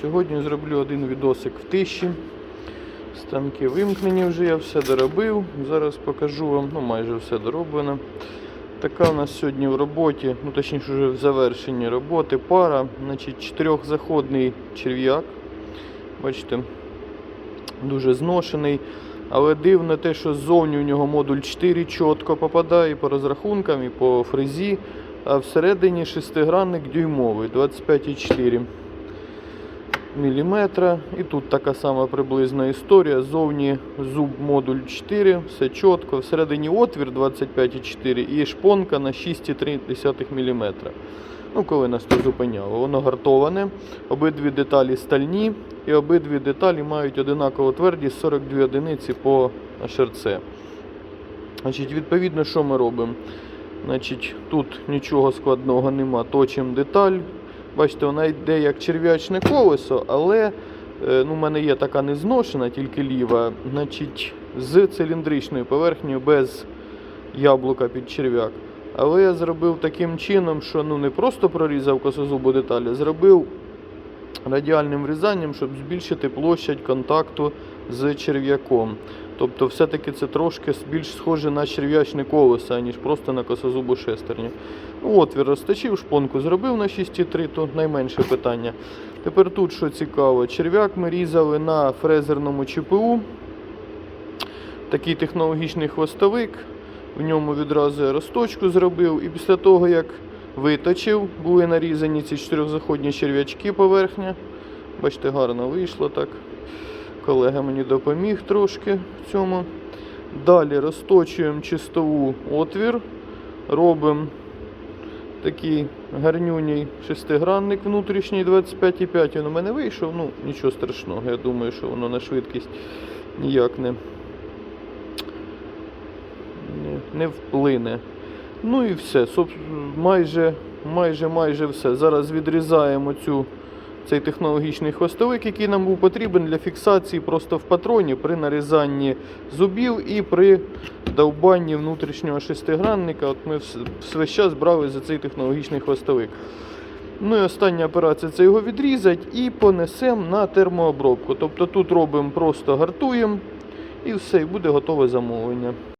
Сьогодні зроблю один відосик в тиші. Станки вимкнені вже, я все доробив. Зараз покажу вам, ну майже все дороблено. Така у нас сьогодні в роботі, ну точніше вже в завершенні роботи пара. Значить, чотирьохзаходний черв'як. Бачите, дуже зношений. Але дивно те, що ззовні у нього модуль 4 чітко попадає по розрахункам, і по фрезі. А всередині шестигранник дюймовий 25,4 мм. І тут така сама приблизна історія. Зовні зуб модуль 4, все чітко. Всередині отвір 25,4 і шпонка на 6,3 мм. Ну, коли нас то зупиняло. Воно гартоване, обидві деталі стальні і обидві деталі мають одинакову твердість 42 одиниці по ШРЦ. Значить, відповідно, що ми робимо? Значить, тут нічого складного нема. Точимо деталь. Бачите, вона йде як черв'ячне колесо, але е, ну, в мене є така незношена, тільки ліва. Значить, з циліндричною поверхнею без яблука під черв'як. Але я зробив таким чином, що ну, не просто прорізав косозубу деталі, а зробив радіальним врізанням, щоб збільшити площадь контакту з черв'яком. Тобто, все-таки це трошки більш схоже на черв'ячне колесо, аніж просто на косозубу шестерню. Ну, Отвір розточив, шпонку зробив на 6,3, то найменше питання. Тепер тут що цікаво, черв'як ми різали на фрезерному ЧПУ. Такий технологічний хвостовик. В ньому відразу розточку зробив. І після того, як виточив, були нарізані ці чотирьохзаходні черв'ячки поверхня. Бачите, гарно вийшло так. Колега мені допоміг трошки в цьому. Далі розточуємо чистову отвір, робимо такий гарнюній шестигранник внутрішній 25,5. Він у мене вийшов, ну нічого страшного. Я думаю, що воно на швидкість ніяк не, не, не вплине. Ну і все. Майже, майже, майже все. Зараз відрізаємо цю, цей технологічний хвостовик, який нам був потрібен для фіксації просто в патроні при нарізанні зубів і при довбанні внутрішнього шестигранника. От ми весь час брали за цей технологічний хвостовик. Ну і остання операція це його відрізати і понесемо на термообробку. Тобто тут робимо просто гартуємо і все, і буде готове замовлення.